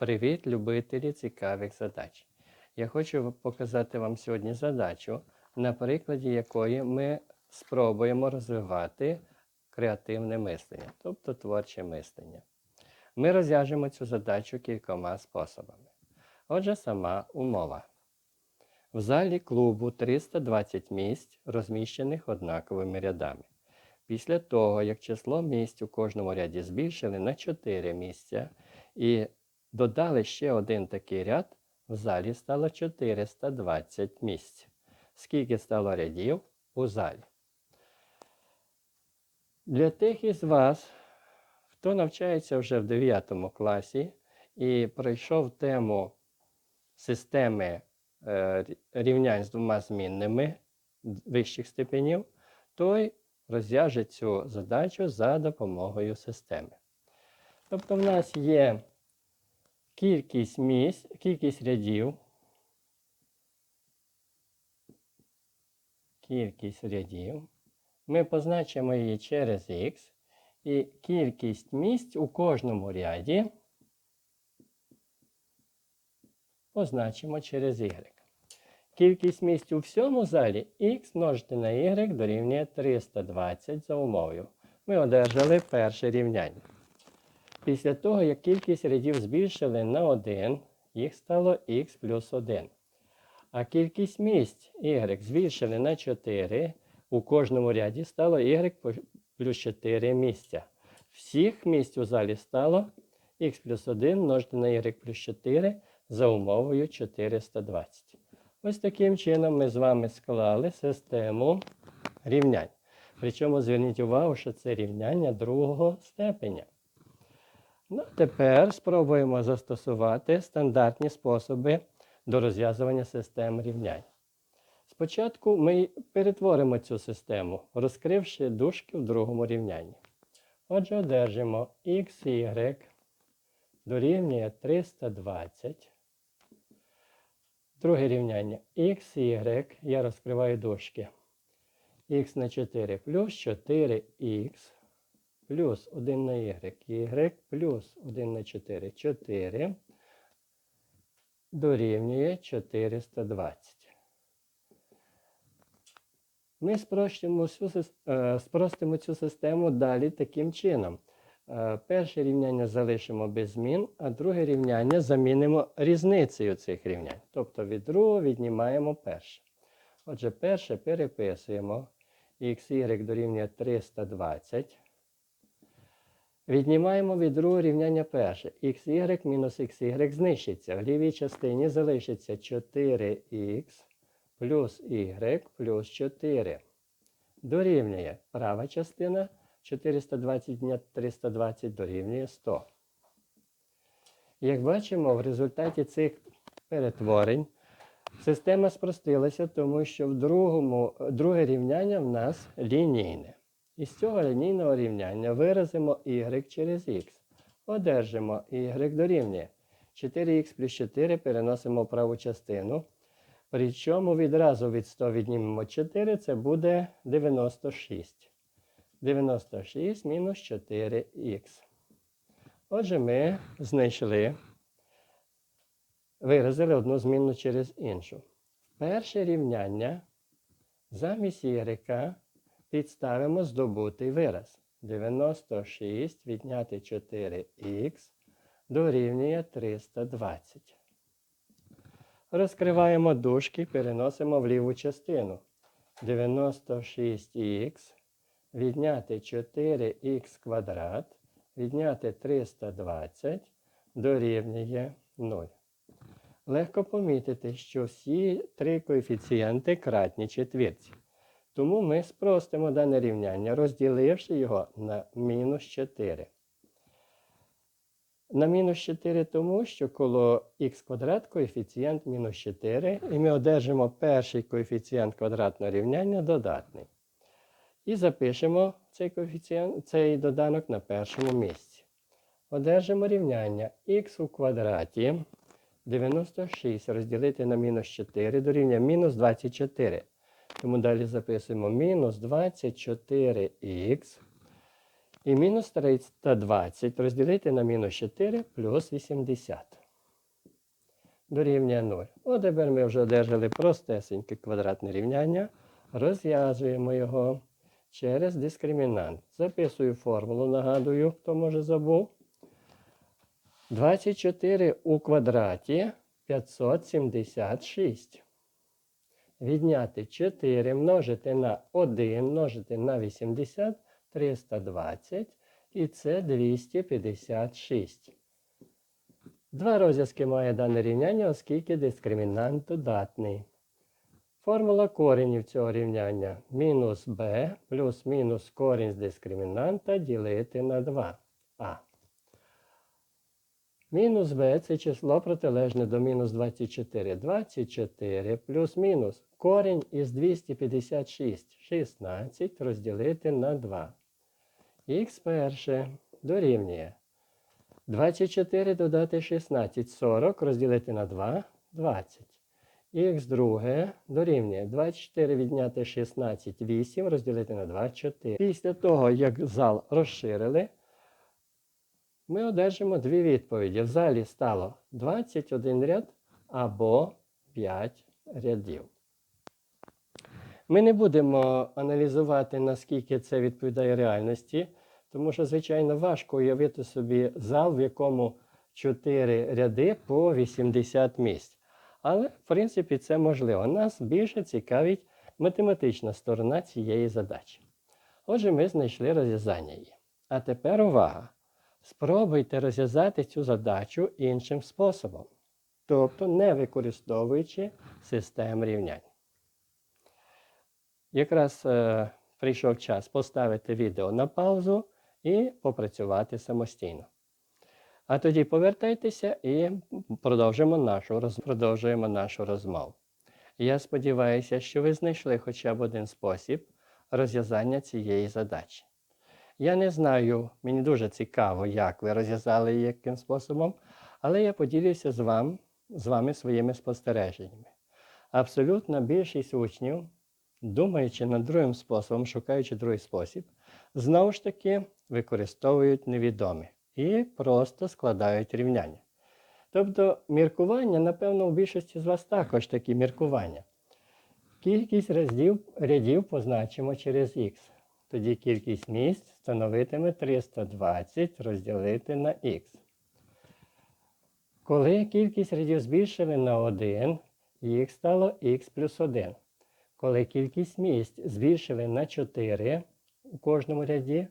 Привіт, любителі цікавих задач. Я хочу показати вам сьогодні задачу, на прикладі якої ми спробуємо розвивати креативне мислення, тобто творче мислення. Ми розв'яжемо цю задачу кількома способами. Отже, сама умова. В залі клубу 320 місць, розміщених однаковими рядами. Після того, як число місць у кожному ряді збільшили на 4 місця і додали ще один такий ряд, в залі стало 420 місць. Скільки стало рядів у залі? Для тих із вас, хто навчається вже в 9 класі і пройшов тему системи е, рівнянь з двома змінними вищих степенів, той розв'яже цю задачу за допомогою системи. Тобто в нас є кількість місць, кількість рядів, кількість рядів. Ми позначимо її через х, і кількість місць у кожному ряді позначимо через y. Кількість місць у всьому залі х множити на y дорівнює 320 за умовою. Ми одержали перше рівняння. Після того, як кількість рядів збільшили на 1, їх стало х плюс 1. А кількість місць y збільшили на 4, у кожному ряді стало y плюс 4 місця. Всіх місць у залі стало х плюс 1 множити на y плюс 4 за умовою 420. Ось таким чином ми з вами склали систему рівнянь. Причому зверніть увагу, що це рівняння другого степеня. Ну, Тепер спробуємо застосувати стандартні способи до розв'язування систем рівнянь. Спочатку ми перетворимо цю систему, розкривши дужки в другому рівнянні. Отже, одержимо xy дорівнює 320. Друге рівняння xy, я розкриваю дужки. х на 4 плюс 4х плюс 1 на y, y плюс 1 на 4, 4 дорівнює 420. Ми спростимо цю, е, спростимо цю систему далі таким чином. Е, Перше рівняння залишимо без змін, а друге рівняння замінимо різницею цих рівнянь. Тобто від другого віднімаємо перше. Отже, перше переписуємо xy дорівнює 320. Віднімаємо від другого рівняння перше. xy мінус xy знищиться. В лівій частині залишиться 4х плюс y плюс 4. Дорівнює права частина 420 дня 320 дорівнює 100. Як бачимо, в результаті цих перетворень система спростилася, тому що в другому, друге рівняння в нас лінійне. Із цього лінійного рівняння виразимо y через х. Одержимо y дорівнює 4х плюс 4 переносимо в праву частину. Причому відразу від 100 віднімемо 4, це буде 96. 96 мінус 4х. Отже, ми знайшли, виразили одну змінну через іншу. Перше рівняння замість y підставимо здобутий вираз. 96 відняти 4х дорівнює 320. Розкриваємо дужки, переносимо в ліву частину. 96х відняти 4х квадрат, відняти 320 дорівнює 0. Легко помітити, що всі три коефіцієнти кратні четвірці. Тому ми спростимо дане рівняння, розділивши його на мінус 4. На мінус 4 тому, що коло х квадрат коефіцієнт мінус 4, і ми одержимо перший коефіцієнт квадратного рівняння додатний. І запишемо цей коефіцієнт, цей доданок на першому місці. Одержимо рівняння х у квадраті 96 розділити на мінус 4 дорівнює мінус 24. Тому далі записуємо мінус 24х і мінус 320 розділити на мінус 4 плюс 80. дорівнює 0. От тепер ми вже одержали простесеньке квадратне рівняння. Розв'язуємо його через дискримінант. Записую формулу, нагадую, хто може забув. 24 у квадраті 576. Відняти 4 множити на 1 множити на 80 320 і це 256. Два розв'язки має дане рівняння, оскільки дискримінант додатний. Формула коренів цього рівняння мінус b плюс мінус корінь з дискримінанта ділити на 2. Мінус b це число протилежне до мінус 24. 24 плюс мінус корінь із 256 16 розділити на 2. Х перше дорівнює 24 додати 16 40 розділити на 2 20. Х друге дорівнює 24 відняти 16 8 розділити на 2 4. Після того, як зал розширили, ми одержимо дві відповіді. В залі стало 21 ряд або 5 рядів. Ми не будемо аналізувати, наскільки це відповідає реальності, тому що, звичайно, важко уявити собі зал, в якому 4 ряди по 80 місць. Але, в принципі, це можливо. Нас більше цікавить математична сторона цієї задачі. Отже, ми знайшли розв'язання її. А тепер увага! Спробуйте розв'язати цю задачу іншим способом, тобто не використовуючи систем рівнянь. Якраз е, прийшов час поставити відео на паузу і попрацювати самостійно. А тоді повертайтеся і продовжимо нашу, роз- продовжуємо нашу розмову. Я сподіваюся, що ви знайшли хоча б один спосіб розв'язання цієї задачі. Я не знаю, мені дуже цікаво, як ви розв'язали її яким способом, але я поділюся з, вам, з вами своїми спостереженнями. Абсолютна більшість учнів, думаючи над другим способом, шукаючи другий спосіб, знову ж таки використовують невідомі і просто складають рівняння. Тобто міркування, напевно, у більшості з вас також такі міркування. Кількість рядів, рядів позначимо через х. Тоді кількість місць становитиме 320 розділити на х. Коли кількість рядів збільшили на 1, їх стало х плюс 1. Коли кількість місць збільшили на 4 у кожному ряді,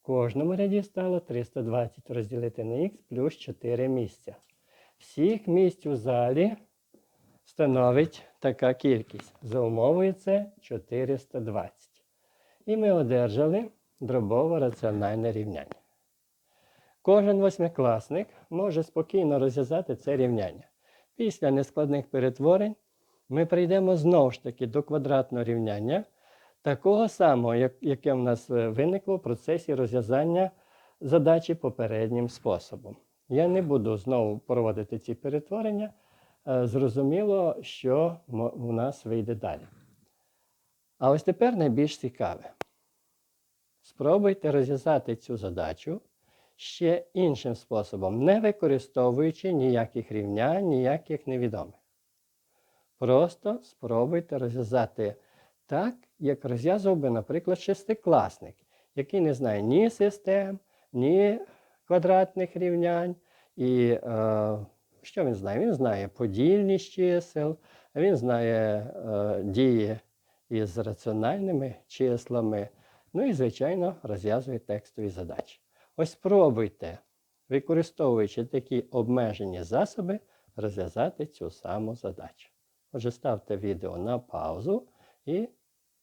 в кожному ряді стало 320 розділити на х плюс 4 місця. Всіх місць у залі становить така кількість. За умовою це 420. І ми одержали дробово раціональне рівняння. Кожен восьмикласник може спокійно розв'язати це рівняння. Після нескладних перетворень ми прийдемо знову ж таки до квадратного рівняння, такого самого, яке в нас е, виникло в процесі розв'язання задачі попереднім способом. Я не буду знову проводити ці перетворення. Е, Зрозуміло, що у нас вийде далі. А ось тепер найбільш цікаве. Спробуйте розв'язати цю задачу ще іншим способом, не використовуючи ніяких рівнянь, ніяких невідомих. Просто спробуйте розв'язати так, як розв'язував би, наприклад, шестикласник, який не знає ні систем, ні квадратних рівнянь. І е, що він знає? Він знає подільність чисел, він знає е, дії із раціональними числами. Ну і, звичайно, розв'язує текстові задачі. Ось спробуйте, використовуючи такі обмежені засоби, розв'язати цю саму задачу. Отже, ставте відео на паузу і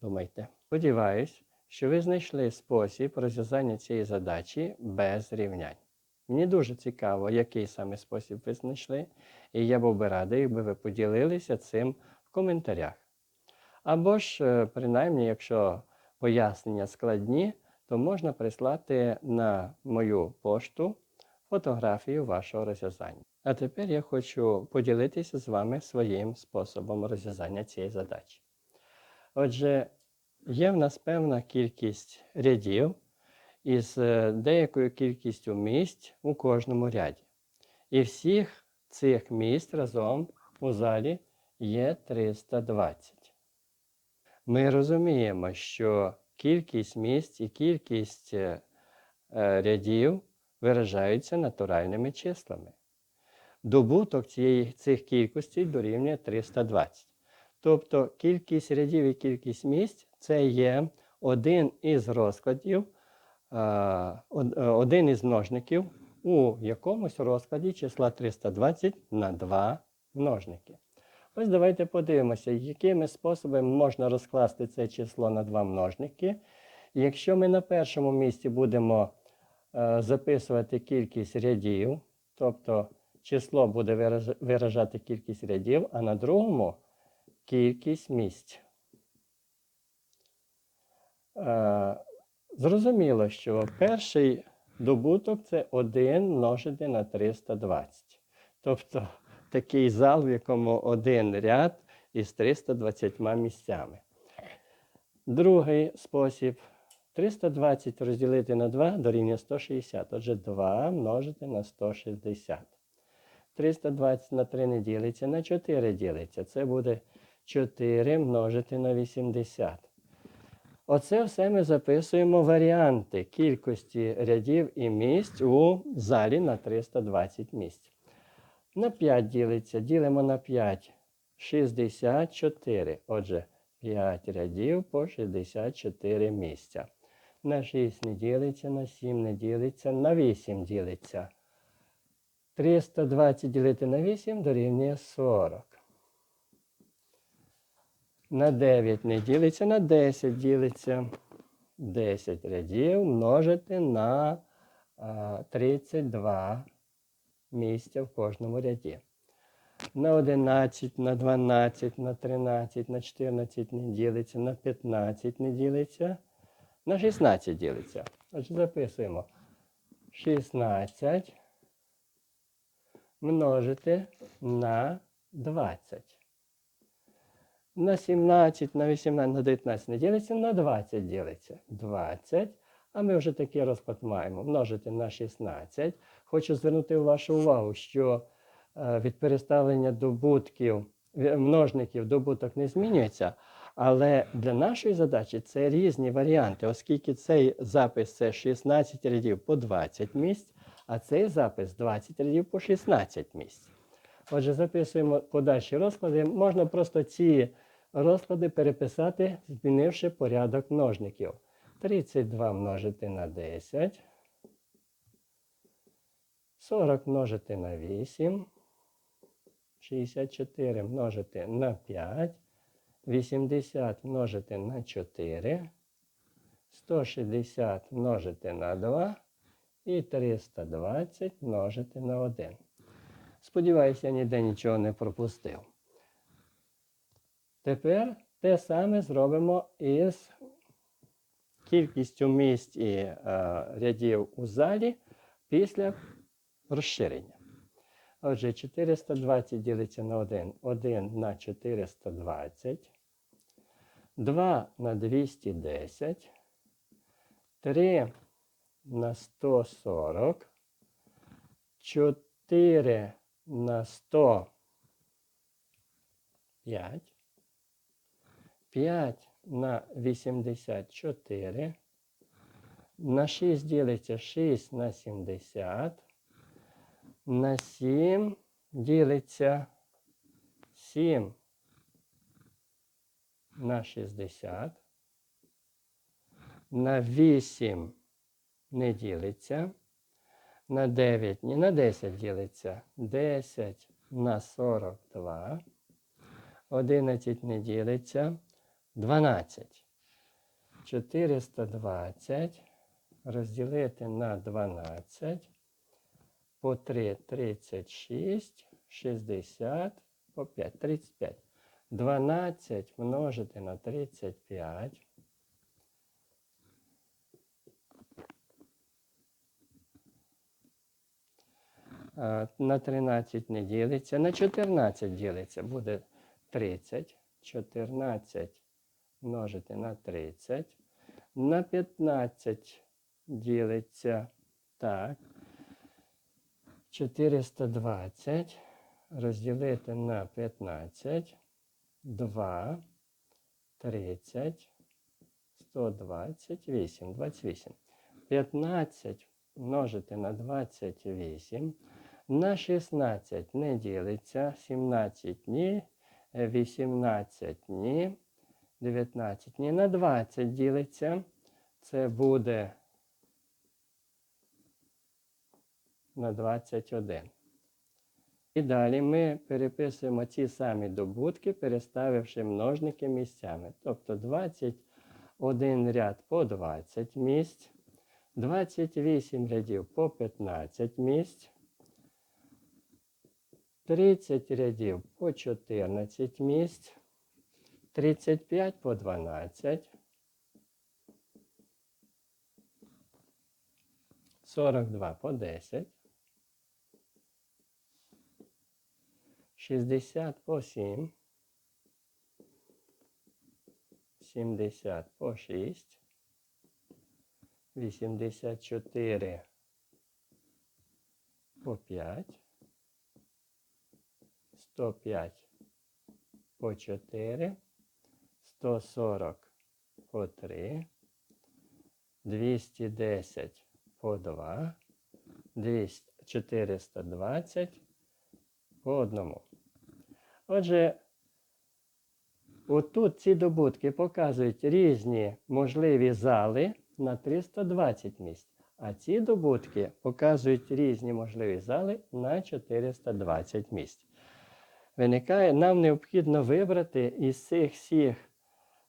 думайте. Сподіваюсь, що ви знайшли спосіб розв'язання цієї задачі без рівнянь. Мені дуже цікаво, який саме спосіб ви знайшли, і я був би радий, якби ви поділилися цим в коментарях. Або ж, е, принаймні, якщо пояснення складні, то можна прислати на мою пошту фотографію вашого розв'язання. А тепер я хочу поділитися з вами своїм способом розв'язання цієї задачі. Отже, є в нас певна кількість рядів із е, деякою кількістю місць у кожному ряді. І всіх цих місць разом у залі є 320. Ми розуміємо, що кількість місць і кількість е, е, рядів виражаються натуральними числами. Добуток цієї, цих кількостей дорівнює 320. Тобто кількість рядів і кількість місць це є один із розкладів, е, од- один із множників у якомусь розкладі числа 320 на два множники. Ось давайте подивимося, якими способами можна розкласти це число на два множники. І Якщо ми на першому місці будемо е, записувати кількість рядів, тобто число буде виражати кількість рядів, а на другому кількість місць. Е, Зрозуміло, що перший добуток це 1 множити на 320. Тобто такий зал, в якому один ряд із 320 місцями. Другий спосіб 320 розділити на 2 дорівнює 160. Отже, 2 множити на 160. 320 на 3 не ділиться, на 4 ділиться. Це буде 4 множити на 80. Оце все ми записуємо варіанти кількості рядів і місць у залі на 320 місць. На 5 ділиться, ділимо на 5. 64. Отже, 5 рядів по 64 місця. На 6 не ділиться, на 7 не ділиться, на 8 ділиться. 320 ділити на 8 дорівнює 40. На 9 не ділиться, на 10 ділиться. 10 рядів множити на 32 місця в кожному ряді. На 11, на 12, на 13, на 14 не ділиться, на 15 не ділиться, на 16 ділиться. Отже, записуємо 16 множити на 20. На 17, на 18, на 19 не ділиться, на 20 ділиться. 20. А ми вже такий розклад маємо. Множити на 16. Хочу звернути вашу увагу, що е, від переставлення добутків, множників добуток не змінюється. Але для нашої задачі це різні варіанти, оскільки цей запис це 16 рядів по 20 місць, а цей запис 20 рядів по 16 місць. Отже, записуємо подальші розклади. Можна просто ці розклади переписати, змінивши порядок множників. 32 множити на 10. 40 множити на 8. 64 множити на 5. 80 множити на 4. 160 множити на 2. І 320 множити на 1. Сподіваюся, я ніде нічого не пропустив. Тепер те саме зробимо із кількістю місць і е, рядів у залі після розширення. Отже, 420 ділиться на 1, 1 на 420, 2 на 210, 3 на 140, 4 на 105, 5 на 84, на 6 ділиться 6 на 70, на 7 ділиться 7 на 60, на 8 не ділиться, на 9, ні, на 10 ділиться, 10 на 42, 11 не ділиться, 12. 420 розділити на 12, по 3 36, 60, по 5 35. 12 множити на 35. А, На 13 не ділиться, на 14 ділиться, буде 30. 14 множити на 30. На 15 ділиться так. 420 розділити на 15, 2, 30, 128, 28. 15 множити на 28. На 16 не ділиться, 17 ні, е, 18 ні, 19 ні. На 20 ділиться. Це буде на 21. І далі ми переписуємо ці самі добутки, переставивши множники місцями. Тобто 21 ряд по 20 місць, 28 рядів по 15 місць, 30 рядів по 14 місць, 35 по 12, 42 по 10, 60 по 7, 70 по 6, 84 по 5, 105 по 4, 140 по 3, 210 по 2, 200, 420 по одному. Отже, отут ці добутки показують різні можливі зали на 320 місць. А ці добутки показують різні можливі зали на 420 місць. Виникає, нам необхідно вибрати із цих всіх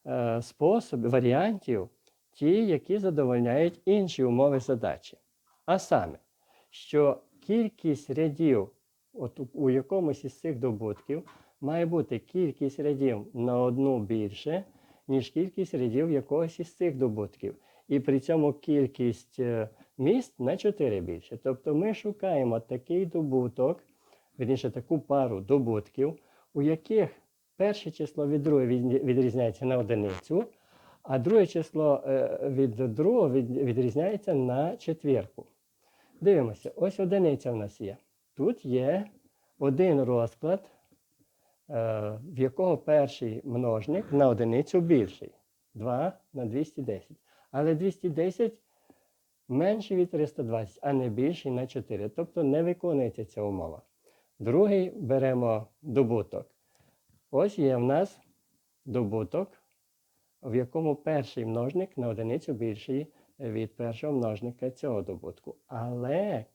е, способів, варіантів, ті, які задовольняють інші умови задачі. А саме, що кількість рядів от у- якомусь із цих добутків має бути кількість рядів на одну більше, ніж кількість рядів якогось із цих добутків. І при цьому кількість е, місць на 4 більше. Тобто ми шукаємо такий добуток, верніше таку пару добутків, у яких перше число від другого відрізняється на одиницю, а друге число е, від другого відрізняється на четвірку. Дивимося, ось одиниця в нас є. Тут є один розклад, в якого перший множник на одиницю більший. 2 на 210. Але 210 менший від 320, а не більший на 4. Тобто не виконується ця умова. Другий беремо добуток. Ось є в нас добуток, в якому перший множник на одиницю більший від першого множника цього добутку. Але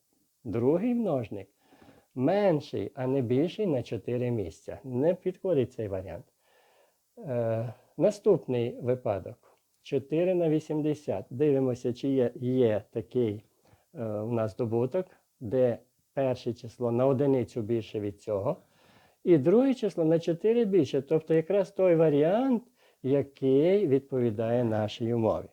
другий множник менший, а не більший на 4 місця. Не підходить цей варіант. Е, наступний випадок. 4 на 80. Дивимося, чи є, є такий е, у нас добуток, де перше число на одиницю більше від цього. І друге число на 4 більше. Тобто якраз той варіант, який відповідає нашій умові.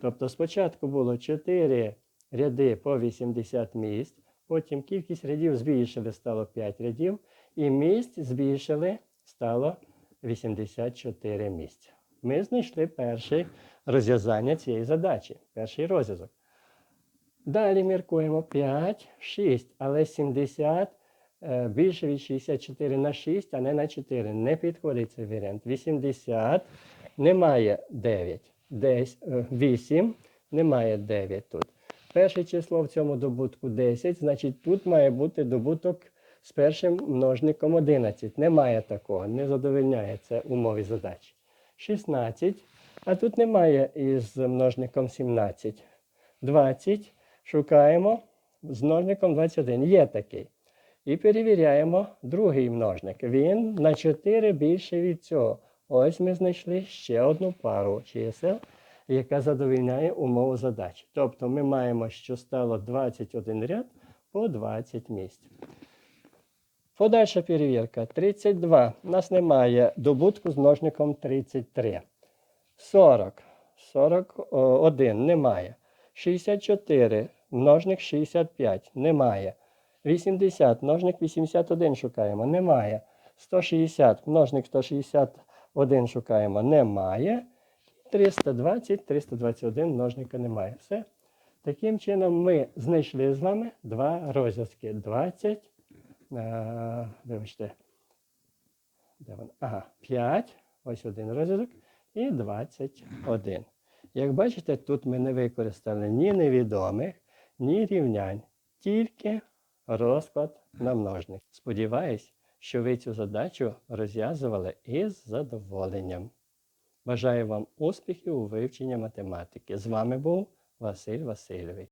Тобто спочатку було 4 ряди по 80 місць, потім кількість рядів збільшили, стало 5 рядів, і місць збільшили, стало 84 місця. Ми знайшли перше розв'язання цієї задачі, перший розв'язок. Далі міркуємо 5, 6, але 70 е, більше від 64 на 6, а не на 4. Не підходить цей варіант. 80 немає 9. Десь, е, 8 немає 9 тут. Перше число в цьому добутку 10, значить тут має бути добуток з першим множником 11. Немає такого, не задовольняє це умові задачі. 16, а тут немає із множником 17. 20 шукаємо з множником 21. Є такий. І перевіряємо другий множник. Він на 4 більше від цього. Ось ми знайшли ще одну пару чисел, яка задовільняє умову задачі. Тобто ми маємо, що стало 21 ряд по 20 місць. Подальша перевірка. 32. У нас немає добутку з множником 33. 40. 41 немає. 64. Множник 65. Немає. 80. Множник 81 шукаємо. Немає. 160. Множник 161 шукаємо. Немає. 320, 321 множника немає. Все. Таким чином ми знайшли з вами два розв'язки 20 е, вибачте, де воно? Ага, 5, ось один розв'язок, і 21. Як бачите, тут ми не використали ні невідомих, ні рівнянь, тільки розклад на множник. Сподіваюсь, що ви цю задачу розв'язували із задоволенням. Бажаю вам успіхів у вивченні математики. З вами був Василь Васильович.